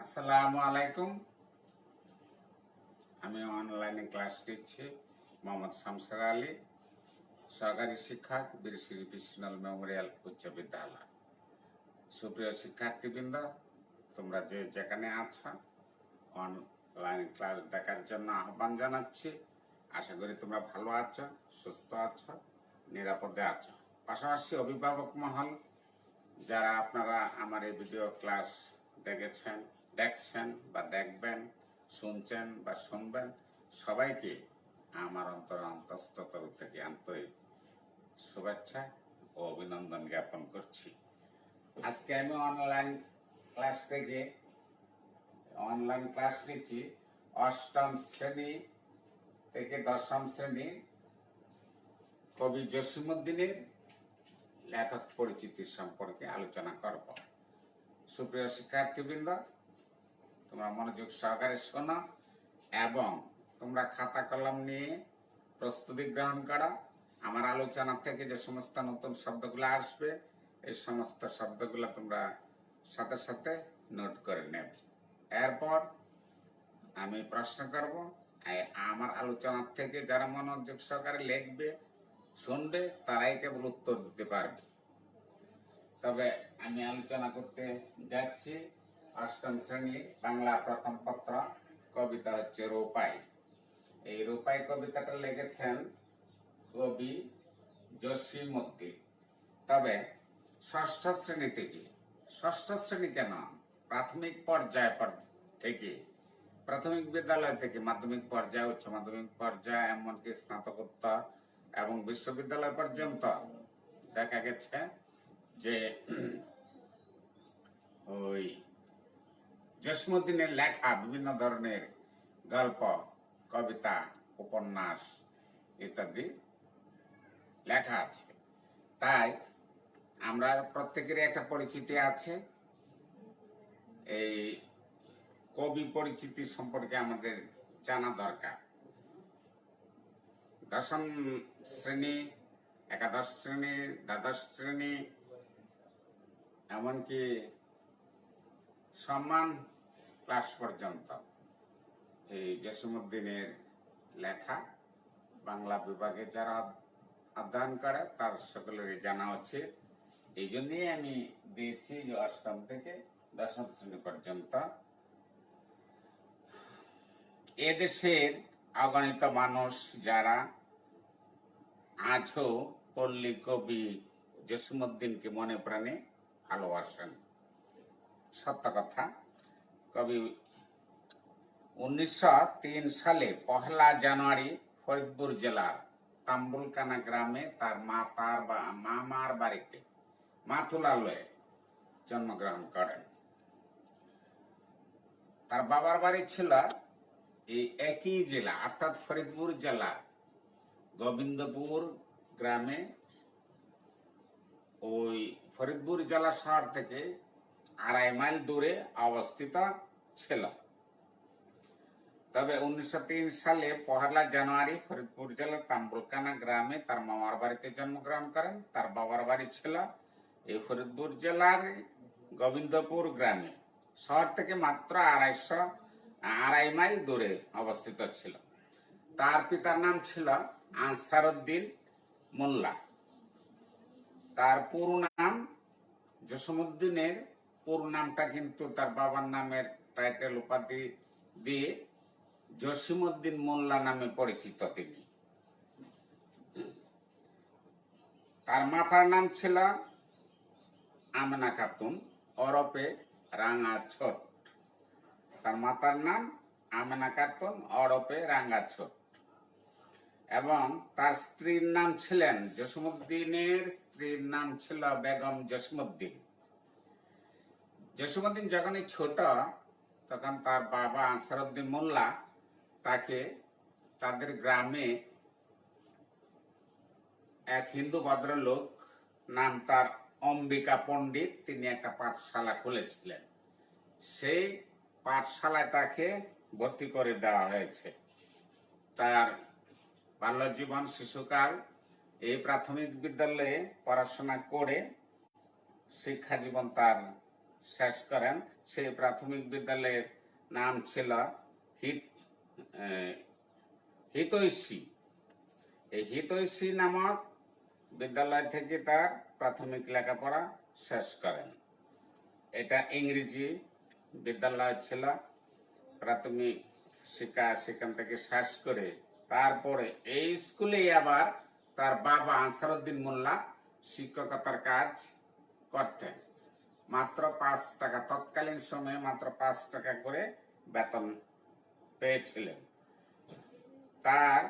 আসসালামু আলাইকুম। আমি অনলাইনে ক্লাস নিচ্ছি মোহাম্মদ শামসার আলী, সহকারী শিক্ষক, বীরশ্রী বিষ্ণল মেমোরিয়াল উচ্চ বিদ্যালয়। সুপ্রিয় শিক্ষার্থীবৃন্দ, তোমরা যে যেখানে আছো, অনলাইন ক্লাস দেখার জন্য আহ্বান জানাচ্ছি। আশা করি তোমরা ভালো আছো, সুস্থ আছো, নিরাপদে আছো। পাশাপাশি অভিভাবক মহল যারা আপনারা আমার এই ভিডিও ক্লাস দেখেছেন, দেখছেন বা দেখবেন, শুনছেন বা শুনবেন, সবাইকে আমার অন্তর অন্তঃস্থল থেকে আন্তরিক শুভেচ্ছা ও অভিনন্দন জ্ঞাপন করছি। আজকে আমি অনলাইন ক্লাস থেকে অনলাইন ক্লাস নিচ্ছি অষ্টম শ্রেণি থেকে দশম শ্রেণি কবি জসিমুদ্দিনের লেখক পরিচিতি সম্পর্কে আলোচনা করব। সুপ্রিয় শিক্ষার্থীবৃন্দ, তোমরা মনোযোগ সহকারে শোনো এবং তোমরা খাতা কলম নিয়ে প্রস্তুতি গ্রহণ করো। আমার আলোচনা থেকে যে সমস্ত নতুন শব্দগুলো আসবে, এই সমস্ত শব্দগুলো তোমরা সাথে সাথে নোট করে নেবে। এরপর আমি প্রশ্ন করব আমার আলোচনা থেকে যারা মনোযোগ সহকারে লিখবে শুনবে তারাই কেবল উত্তর দিতে পারবে। তবে আমি আলোচনা করতে যাচ্ছি। অষ্টম শ্রেণি বাংলা প্রথম পত্র, কবিতা হচ্ছে রূপাই। এই রূপাই কবিতাটা লিখেছেন কবি জসিমুদ্দিন তবে ষষ্ঠ শ্রেণি থেকে, ষষ্ঠ শ্রেণি কেন? প্রাথমিক পর্যায় পর- থেকে, প্রাথমিক বিদ্যালয় থেকে মাধ্যমিক পর্যায়ে, উচ্চ মাধ্যমিক পর্যায়ে, এমনকি স্নাতকোত্তর এবং বিশ্ববিদ্যালয় পর্যন্ত দেখা গেছে যে ওই জসমুদ্দিনের লেখা বিভিন্ন ধরনের গল্প, কবিতা, উপন্যাস ইত্যাদি লেখা আছে। তাই আমরা প্রত্যেকেরই একটা পরিচিতি আছে। এই কবি পরিচিতি সম্পর্কে আমাদের জানা দরকার। দশম শ্রেণি, একাদশ শ্রেণি, দ্বাদশ শ্রেণি, এমনকি সম্মান ক্লাস পর্যন্ত। এই জসিমুদ্দিনের লেখা বাংলা বিভাগে যারা অধ্যয়ন করে, তার সকলেরই জানা উচিত। এই জন্যই আমি দিয়েছি যে অষ্টম থেকে দশম শ্রেণি পর্যন্ত। এদেশের অগণিত মানুষ যারা আজও পল্লী কবি জসিমুদ্দিনকে মনে প্রাণে ভালোবাসেন। সত্য কথা, কবি উনিশশো তিন সালে পহেলা জানুয়ারি ফরিদপুর জেলার তাম্বুলকানা গ্রামে তার মা তার বা মামার বাড়িতে মাথুলালয়ে জন্মগ্রহণ করেন। তার বাবার বাড়ি ছিল এই একই জেলা, অর্থাৎ ফরিদপুর জেলা গোবিন্দপুর গ্রামে ওই ফরিদপুর জেলা শহর থেকে আড়াই মাইল দূরে অবস্থিত ছিল। তবে উনিশশো সালে পহেলা জানুয়ারি ফরিদপুর জেলার তাম্বুলকানা গ্রামে তার মামার বাড়িতে জন্মগ্রহণ করেন। তার বাবার বাড়ি ছিল এই ফরিদপুর জেলার গোবিন্দপুর গ্রামে। শহর থেকে মাত্র আড়াইশো আড়াই মাইল দূরে অবস্থিত ছিল। তার পিতার নাম ছিল আনসারুদ্দিন মোল্লা। তার পুরো নাম জসমুদ্দিনের পুরো নামটা কিন্তু তার বাবার নামের টাইটেল উপাধি দিয়ে জসিমুদ্দিন মোল্লা নামে পরিচিত তিনি। তার মাতার নাম ছিল আমেনা খাতুন অরপে রাঙা ছোট। তার মাতার নাম আমেনা খাতুন অরপে রাঙা ছোট। এবং তার স্ত্রীর নাম ছিলেন জসিমুদ্দিনের স্ত্রীর নাম ছিল বেগম জসিমুদ্দিন জসিমুদ্দিন যখনই ছোট, তখন তার বাবা আনসারুদ্দিন মোল্লা তাকে তাদের গ্রামে এক হিন্দু ভদ্রলোক নাম তার অম্বিকা পণ্ডিত, তিনি একটা পাঠশালা খুলেছিলেন। সেই পাঠশালায় তাকে ভর্তি করে দেওয়া হয়েছে। তার বাল্য জীবন, শিশুকাল এই প্রাথমিক বিদ্যালয়ে পড়াশোনা করে শিক্ষা জীবন তার শেষ করেন। সেই প্রাথমিক বিদ্যালয়ের নাম ছিল হিত হিতৈষী। এই হিতৈষী নামক বিদ্যালয় থেকে তার প্রাথমিক লেখাপড়া শেষ করেন। এটা ইংরেজি বিদ্যালয় ছিল। প্রাথমিক শিক্ষা সেখান থেকে শেষ করে তারপরে এই স্কুলেই আবার তার বাবা আনসারুদ্দিন মোল্লা শিক্ষকতার কাজ করতেন। মাত্র পাঁচ টাকা, তৎকালীন সময়ে মাত্র পাঁচ টাকা করে বেতন পেয়েছিলেন। তার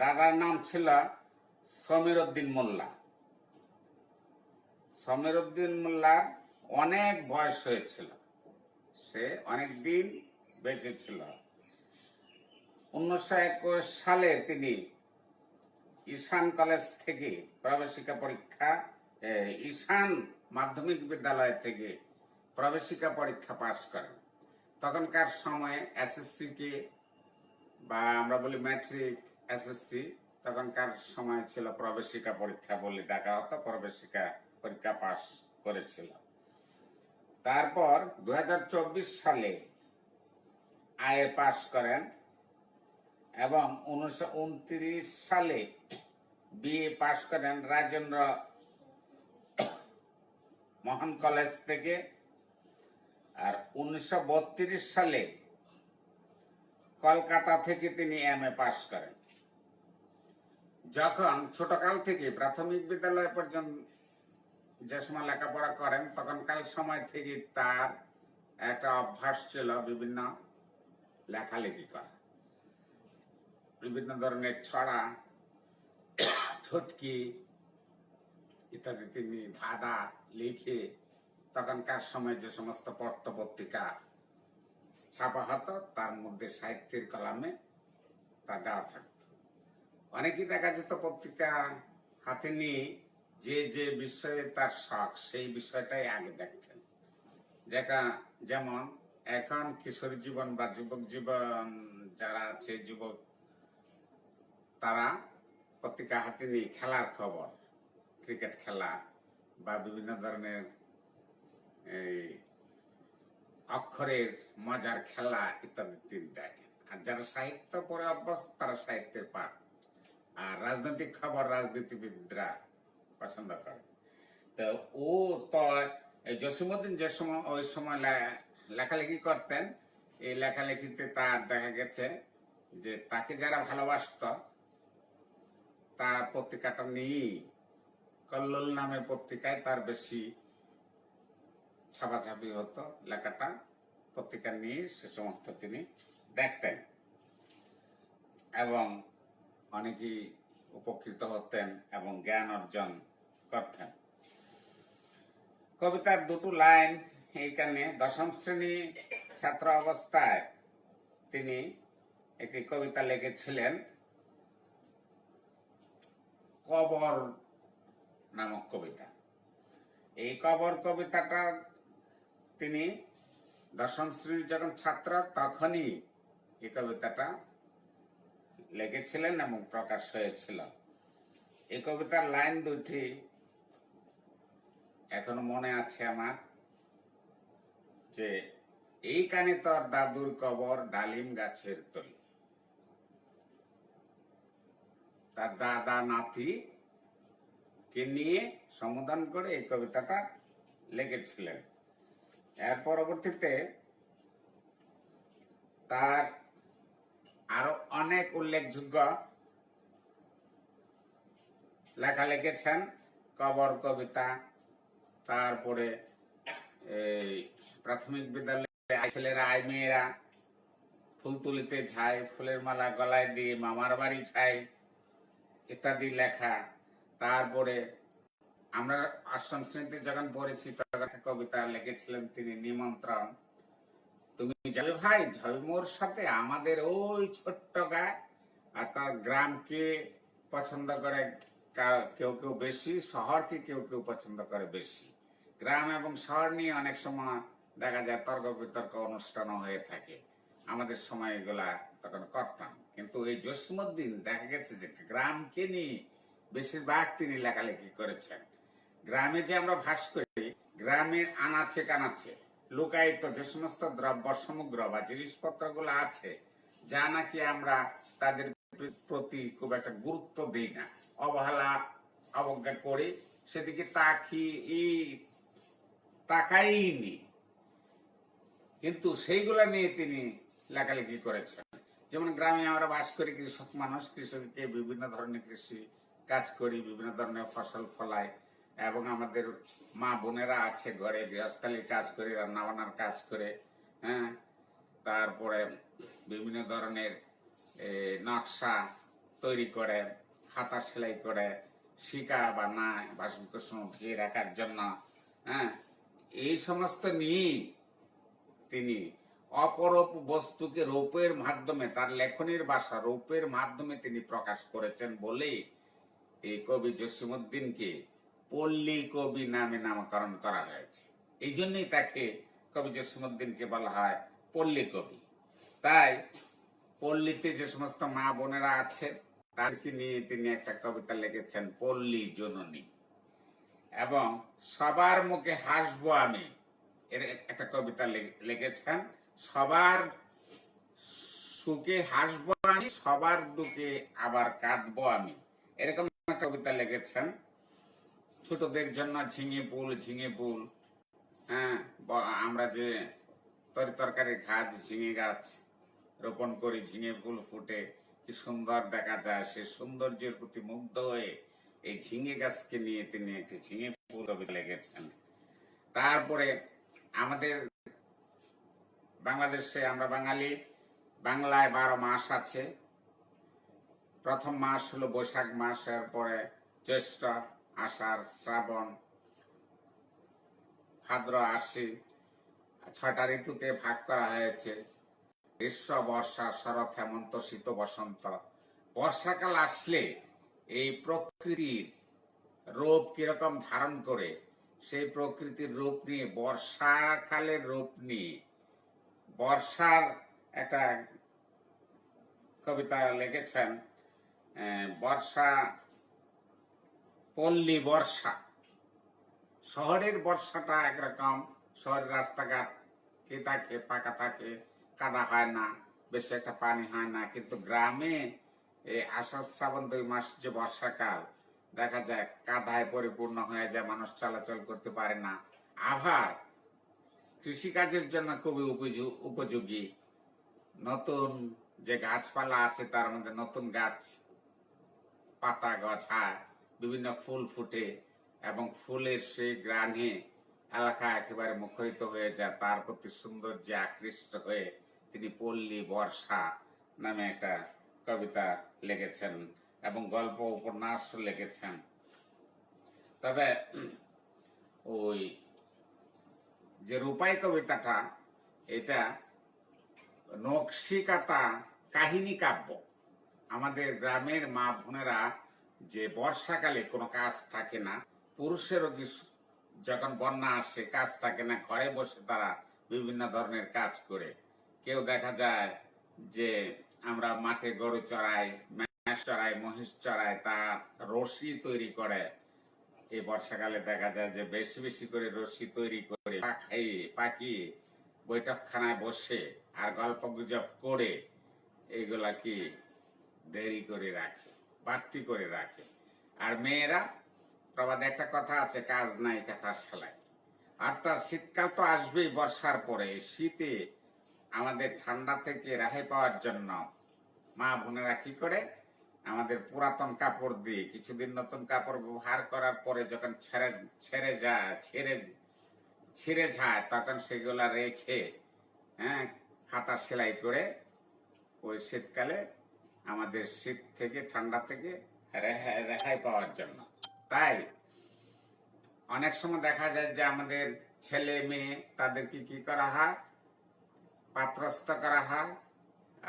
দাদার নাম ছিল সমীর উদ্দিন মোল্লা। সমীর উদ্দিন মোল্লার অনেক বয়স হয়েছিল। সে অনেক দিন উনিশশো একুশ সালে তিনি ঈশান কলেজ থেকে প্রবেশিকা পরীক্ষা ঈশান মাধ্যমিক বিদ্যালয় থেকে প্রবেশিকা পরীক্ষা পাশ করেন। তখনকার সময়ে এসএসসি কে বা আমরা বলি ম্যাট্রিক এসএসসি তখনকার সময় ছিল প্রবেশিকা পরীক্ষা বলে ডাকা হতো, প্রবেশিকা পরীক্ষা পাশ করেছিল। তারপর দু হাজার চব্বিশ সালে আয়ে পাশ করেন। এবং উনিশশো উনত্রিশ সালে বিএ পাশ করেন রাজেন্দ্র মোহন কলেজ থেকে। আর উনিশশো সালে কলকাতা থেকে তিনি এম এ পাশ করেন। যখন ছোটকাল থেকে প্রাথমিক বিদ্যালয় পর্যন্ত যে সময় লেখাপড়া করেন, তখনকার সময় থেকে তার একটা অভ্যাস ছিল বিভিন্ন লেখালেখি করা। বিভিন্ন ধরনের ছড়া ছটকি ইত্যাদি তিনি ধাঁধা লিখে তখনকার সময় যে সমস্ত পত্র পত্রিকা ছাপা হতো, তার মধ্যে সাহিত্যের কলামে তা দেওয়া থাকতো। অনেকেই দেখা যেত পত্রিকা হাতে নিয়ে যে যে বিষয়ে তার শখ, সেই বিষয়টাই আগে দেখতেন। যেটা যেমন এখন কিশোরী জীবন বা যুবক জীবন যারা আছে, যুবক তারা পত্রিকা হাতে নিয়ে খেলার খবর, ক্রিকেট খেলা বা বিভিন্ন ধরনের এই অক্ষরের মজার খেলা ইত্যাদি তিনি দেখেন। আর যারা সাহিত্য পড়ে অভ্যস্ত, তারা সাহিত্যের পাঠ। আর রাজনৈতিক খবর রাজনীতিবিদরা পছন্দ করে তো ও তো জসিমুদ্দিন যে সময়, ওই সময় লেখালেখি করতেন, এই লেখালেখিতে তার দেখা গেছে যে তাকে যারা ভালোবাসত তার পত্রিকাটা নিয়েই কল্লোল নামে পত্রিকায় তার বেশি ছাপাছাপি হতো। লেখাটা পত্রিকা নিয়ে সে সমস্ত তিনি দেখতেন। এবং অনেকেই উপকৃত হতেন এবং জ্ঞান অর্জন করতেন। কবিতার দুটো লাইন এইখানে দশম শ্রেণি ছাত্র অবস্থায় তিনি একটি কবিতা লিখেছিলেন। কবর নামক কবিতা। এই কবর কবিতাটা তিনি দশম শ্রেণির যখন ছাত্র, তখনই এই কবিতাটা লিখেছিলেন এবং প্রকাশ হয়েছিল। এই কবিতার লাইন দুটি এখনও মনে আছে আমার, যে, এই কানে তোর দাদুর কবর ডালিম গাছের তলি। তার দাদা নাতি কে নিয়ে সম্বোধন করে এই কবিতাটা লিখেছিলেন। এর পরবর্তীতে তার আরও অনেক উল্লেখযোগ্য লেখা লিখেছেন, কবর কবিতা, তারপরে এই প্রাথমিক বিদ্যালয়ে ছেলেরা আই মেয়েরা, ফুল তুলিতে যায় ফুলের মালা গলায় দিয়ে মামার বাড়ি যায় ইত্যাদি লেখা। তারপরে আমরা অষ্টম শ্রেণীতে যখন পড়েছি, তখন কবিতা লিখেছিলেন তিনি, নিমন্ত্রণ। তুমি যাবে ভাই যাবে মোর সাথে আমাদের ওই ছোট্ট গায়ে। আর তার গ্রামকে পছন্দ করে কেউ কেউ বেশি, শহরকে কেউ কেউ পছন্দ করে বেশি। গ্রাম এবং শহর নিয়ে অনেক সময় দেখা যায় তর্ক বিতর্ক, অনুষ্ঠানও হয়ে থাকে। আমাদের সময় এগুলা তখন করতাম। কিন্তু এই জসিমুদ্দিন দেখা গেছে যে গ্রামকে নিয়ে বেশিরভাগ তিনি লেখালেখি করেছেন। গ্রামে যে আমরা ভাস করি, গ্রামের আনাচে কানাচে লুকায়িত যে সমস্ত দ্রব্য সমগ্র বা জিনিসপত্রগুলো আছে, যা নাকি আমরা তাদের প্রতি খুব একটা গুরুত্ব দিই না, অবহেলা, অবজ্ঞা করি, সেদিকে তাকি তাকাইনি। কিন্তু সেইগুলা নিয়ে তিনি লেখালেখি করেছেন। যেমন গ্রামে আমরা বাস করি, কৃষক মানুষ, কৃষককে বিভিন্ন ধরনের কৃষি কাজ করি, বিভিন্ন ধরনের ফসল ফলাই এবং আমাদের মা বোনেরা আছে ঘরে, গৃহস্থালির কাজ করে রান্না বান্নার কাজ করে হ্যাঁ? তারপরে বিভিন্ন ধরনের নকশা তৈরি করে হাতা সেলাই করে, শিকা বানায় বাসন কোসন উঠিয়ে রাখার জন্য হ্যাঁ? এই সমস্ত নিয়েই তিনি অপরূপ বস্তুকে রূপের মাধ্যমে, তার লেখনের ভাষা রূপের মাধ্যমে তিনি প্রকাশ করেছেন বলেই এই কবি জসিমুদ্দিনকে পল্লী কবি নামে নামকরণ করা হয়েছে। এই জন্যই তাকে কবি জসিমুদ্দিনকে বলা হয় পল্লী কবি। তাই পল্লীতে যে সমস্ত মা বোনেরা আছে তাদেরকে নিয়ে তিনি একটা কবিতা লিখেছেন, পল্লী জননী। এবং সবার মুখে হাসবো আমি, এর একটা কবিতা লিখেছেন। সবার সুখে হাসবো আমি, সবার দুঃখে আবার কাঁদবো আমি। এরকম একটা কবিতা লিখেছেন। ছোটদের জন্য ঝিঙে পুল ঝিঙে পুল হ্যাঁ আমরা যে তরি তরকারির গাছ ঝিঙে গাছ রোপণ করি, ঝিঙে ফুল ফুটে, কি সুন্দর দেখা যায়। সে সৌন্দর্যের প্রতি মুগ্ধ হয়ে এই ঝিঙে গাছকে নিয়ে তিনি একটি ঝিঙে ফুল লিখেছেন। তারপরে আমাদের বাংলাদেশে আমরা বাঙালি, বাংলায় বারো মাস আছে। প্রথম মাস হলো বৈশাখ মাস, এরপরে জ্যৈষ্ঠ, আষাঢ়, শ্রাবণ, ভাদ্র, আশ্বিন, ছয়টা ঋতুতে ভাগ করা হয়েছে। গ্রীষ্ম, বর্ষা, শরৎ, হেমন্ত, শীত, বসন্ত। বর্ষাকাল আসলে এই প্রকৃতির রূপ কীরকম ধারণ করে, সেই প্রকৃতির রূপ নিয়ে, বর্ষাকালের রূপ নিয়ে বর্ষার একটা কবিতা লিখেছেন বর্ষা, পল্লী বর্ষা। শহরের বর্ষাটা একরকম, শহরের রাস্তাঘাট কে থাকে, পাকা থাকে, কাদা হয় না, বেশি একটা পানি হয় না। কিন্তু গ্রামে এই আষাঢ় শ্রাবণ দুই মাস যে বর্ষাকাল, দেখা যায় কাদায় পরিপূর্ণ হয়ে যায়, মানুষ চলাচল করতে পারে না। আবার কৃষিকাজের জন্য খুবই উপযু- উপযোগী। নতুন যে গাছপালা আছে, তার মধ্যে নতুন গাছ, পাতা গছায় বিভিন্ন ফুল ফুটে এবং ফুলের সেই গ্রানে এলাকা একেবারে মুখরিত হয়ে যায়। তার প্রতি সৌন্দর্যে আকৃষ্ট হয়ে তিনি পল্লী বর্ষা নামে একটা কবিতা লিখেছেন এবং গল্প উপন্যাস লিখেছেন। তবে ওই যে রূপাই কবিতাটা, এটা নকশিকাতা কাহিনী কাব্য। আমাদের গ্রামের মা বোনেরা যে বর্ষাকালে কোনো কাজ থাকে না পুরুষেরও যখন বন্যা আসে, কাজ থাকে না, ঘরে বসে তারা বিভিন্ন ধরনের কাজ করে। কেউ দেখা যায় যে আমরা মাঠে গরু চড়াই ম্যাশ চড়াই, মহিষ চড়াই তার রশি তৈরি করে। এই বর্ষাকালে দেখা যায় যে বেশি বেশি করে রশি তৈরি করে পাকিয়ে বৈঠকখানায় বসে আর গল্প গুজব করে এইগুলা কি দেরি করে রাখে, বাড়তি করে রাখে। আর মেয়েরা, প্রবাদে একটা কথা আছে, কাজ নাই কথা সেলাই। আর তার শীতকাল তো আসবেই বর্ষার পরে, শীতে আমাদের ঠান্ডা থেকে রেহাই পাওয়ার জন্য মা বোনেরা কি করে আমাদের পুরাতন কাপড় দিয়ে কিছুদিন নতুন কাপড় ব্যবহার করার পরে যখন ছেড়ে ছেড়ে যায়, ছেড়ে, ছিঁড়ে যায়, তখন সেগুলা রেখে হ্যাঁ খাতা সেলাই করে ওই শীতকালে আমাদের শীত থেকে, ঠান্ডা থেকে রেহাই রেহাই পাওয়ার জন্য। তাই অনেক সময় দেখা যায় যে আমাদের ছেলে মেয়ে তাদেরকে কি করা হয়? পাত্রস্থ করা হয়,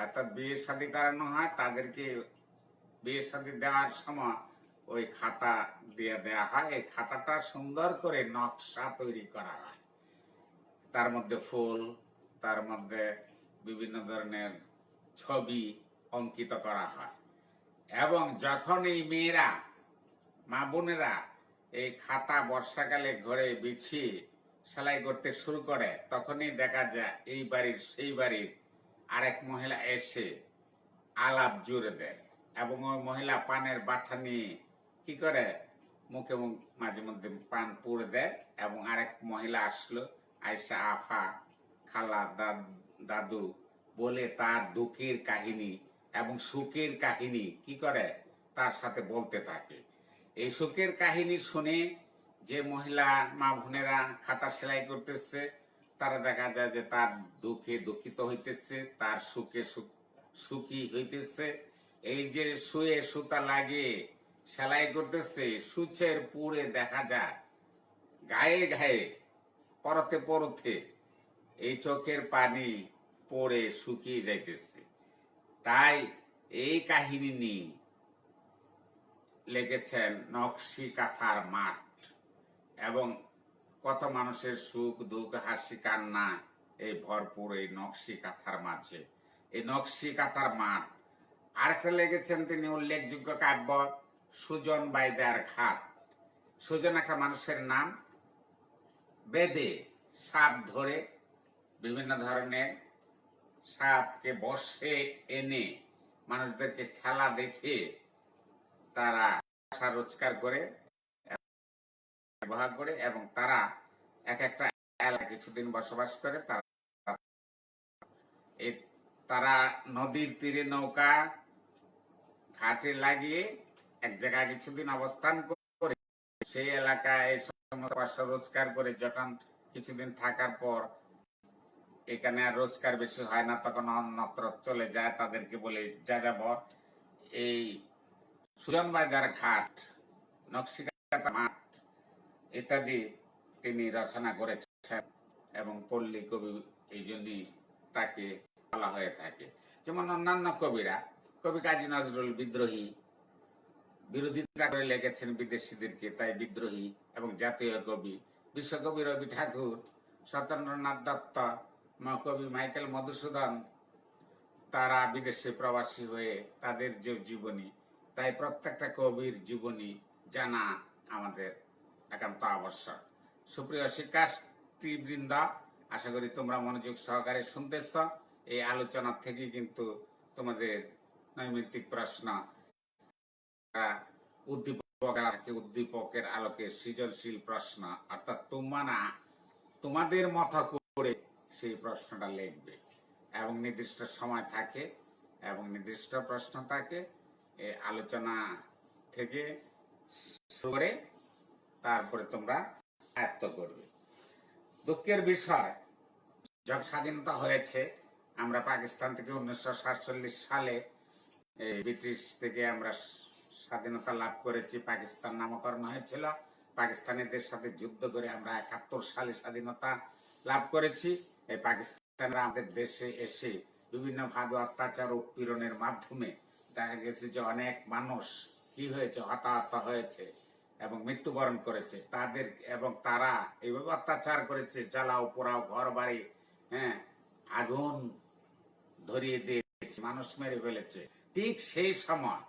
অর্থাৎ বিয়ে শাদী করানো হয়, তাদেরকে বিয়ে সাথে দেওয়ার সময় ওই খাতা দিয়ে দেওয়া হয়। এই খাতাটা সুন্দর করে নকশা তৈরি করা হয়। তার মধ্যে ফুল, তার মধ্যে বিভিন্ন ধরনের ছবি অঙ্কিত করা হয়। এবং যখন এই মেয়েরা, মা বোনেরা এই খাতা বর্ষাকালে ঘরে বিছিয়ে সেলাই করতে শুরু করে, তখনই দেখা যায় এই বাড়ির সেই বাড়ির আরেক মহিলা এসে আলাপ জুড়ে দেয়। এবং ওই মহিলা পানের বাটা নিয়ে কি করে? মুখে মাঝে মধ্যে পান পুড়ে দেয় এবং আরেক মহিলা আসলো আয়সা আফা, খালা দাদ- বলে তার দুঃখের কাহিনী এবং সুখের কাহিনী কি করে? তার সাথে বলতে থাকে। এই সুখের কাহিনী শুনে যে মহিলা মা বোনেরা খাতা সেলাই করতেছে, তারা দেখা যায় যে তার দুঃখে দুঃখিত হইতেছে, তার সুখ সুখী হইতেছে। এই যে শুয়ে সুতা লাগিয়ে সেলাই করতেছে, সুচের পুরে দেখা যায়। গায়ে গায়ে, পরতে পরতে এই চোখের পানি পড়ে শুকিয়ে যাইতেছে। তাই এই কাহিনী নিয়ে লেগেছেন নকশি কাথার মাঠ এবং কত মানুষের সুখ, দুঃখ, হাসি, কান্না, এই ভরপুর এই নকশি কাথার মাঝে। এই নকশি কাথার মাঠ আরেকটা লেগেছেন তিনি, উল্লেখযোগ্য কাব্য, সুজন বাইদার ঘাট। সুজন একটা মানুষের নাম। বেদে সাপ ধরে বিভিন্ন ধরনের সাপকে বসে এনে মানুষদেরকে খেলা দেখে তারা পয়সা রোজগার করে, ব্যবহার করে এবং তারা এক একটা এলাকা কিছুদিন বসবাস করে। তারা তারা নদীর তীরে নৌকা ঘাটে লাগিয়ে এক জায়গায় কিছুদিন অবস্থান করে সেই এলাকায় পয়সা রোজগার করে যখন কিছুদিন থাকার পর এখানে আর রোজগার বেশি হয় না, তখন অন্যত্র চলে যায় তাদেরকে বলে যাযাবর। এই সুজন বাজার ঘাট নকশিকাতা মাঠ ইত্যাদি তিনি রচনা করেছেন এবং পল্লী কবি এই জন্যই তাকে বলা হয়ে থাকে। যেমন অন্যান্য কবিরা কবি কাজী নজরুল বিদ্রোহী বিরোধিতা করে লেগেছেন বিদেশিদেরকে, তাই বিদ্রোহী এবং জাতীয় কবি বিশ্বকবি রবি ঠাকুর, সত্যেন্দ্রনাথ দত্ত কবি মাইকেল মধুসূদন, তারা বিদেশে প্রবাসী হয়ে তাদের যে জীবনী, তাই প্রত্যেকটা কবির জীবনী জানা আমাদের একান্ত আবশ্যক। সুপ্রিয় শিক্ষার্থীবৃন্দ, আশা করি তোমরা মনোযোগ সহকারে শুনতেছ। এই আলোচনা থেকে কিন্তু তোমাদের নৈমিত্তিক প্রশ্ন। উদ্দীপক উদ্দীপকের আলোকে সৃজনশীল প্রশ্ন। অর্থাৎ তোমরা তোমাদের মতো করে সেই প্রশ্নটা লিখবে। এবং নির্দিষ্ট সময় থাকে, এবং নির্দিষ্ট প্রশ্ন থাকে আলোচনা থেকে করে তারপরে তোমরা আয়ত্ত করবে। দুঃখের বিষয় যখন স্বাধীনতা হয়েছে। আমরা পাকিস্তান থেকে উনিশশো সাতচল্লিশ সালে ব্রিটিশ থেকে আমরা স্বাধীনতা লাভ করেছি, পাকিস্তান নামকরণ হয়েছিল। পাকিস্তানিদের সাথে যুদ্ধ করে আমরা একাত্তর সালে স্বাধীনতা লাভ করেছি। এই পাকিস্তানরা আমাদের দেশে এসে বিভিন্ন ভাবে অত্যাচার উৎপীড়নের মাধ্যমে দেখা গেছে যে অনেক মানুষ কি হয়েছে, হতাহত হয়েছে এবং মৃত্যুবরণ করেছে। তাদের এবং তারা এইভাবে অত্যাচার করেছে, জ্বালাও পোড়াও ঘর বাড়ি হ্যাঁ আগুন ধরিয়ে দিয়েছে, মানুষ মেরে ফেলেছে। ঠিক সেই সময়।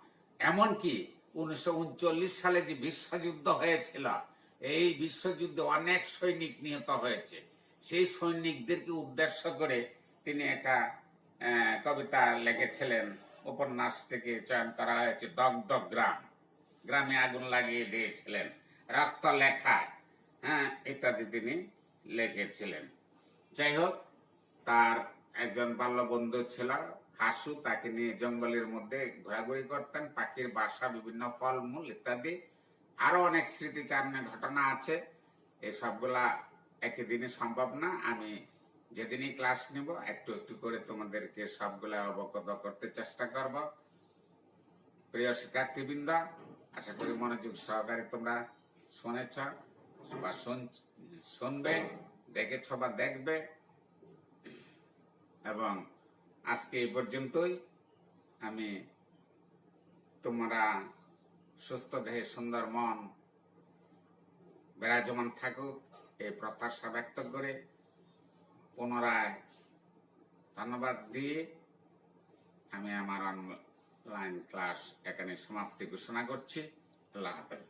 এমনকি উনিশশো উনচল্লিশ সালে যে বিশ্বযুদ্ধ হয়েছিল, এই বিশ্বযুদ্ধে অনেক সৈনিক নিহত হয়েছে। সেই সৈনিকদেরকে উদ্দেশ্য করে তিনি একটা কবিতা লিখেছিলেন। উপন্যাস থেকে চয়ন করা হয়েছে, দগ্ধ গ্রাম। গ্রামে আগুন লাগিয়ে দিয়েছিলেন। রক্ত লেখা হ্যাঁ ইত্যাদি তিনি লিখেছিলেন। যাই হোক, তার একজন বাল্যবন্ধু ছিল হাসু তাকে নিয়ে জঙ্গলের মধ্যে ঘোরাঘুরি করতেন, পাখির বাসা, বিভিন্ন ফলমূল ইত্যাদি। আরও অনেক স্মৃতিচারণের ঘটনা আছে। এই সবগুলা একই দিনে সম্ভব না। আমি যেদিনই ক্লাস নিব, একটু একটু করে তোমাদেরকে সবগুলা অবগত করতে চেষ্টা করব। প্রিয় শিক্ষার্থীবৃন্দ, আশা করি মনোযোগ সহকারে তোমরা শুনেছ বা শুন- শুনবে, দেখেছ বা দেখবে। এবং আজকে এই পর্যন্তই। আমি তোমরা সুস্থ দেহে সুন্দর মন বিরাজমান থাকুক, এই প্রত্যাশা ব্যক্ত করে পুনরায় ধন্যবাদ দিয়ে আমি আমার অনলাইন ক্লাস এখানে সমাপ্তি ঘোষণা করছি। আল্লাহ হাফেজ।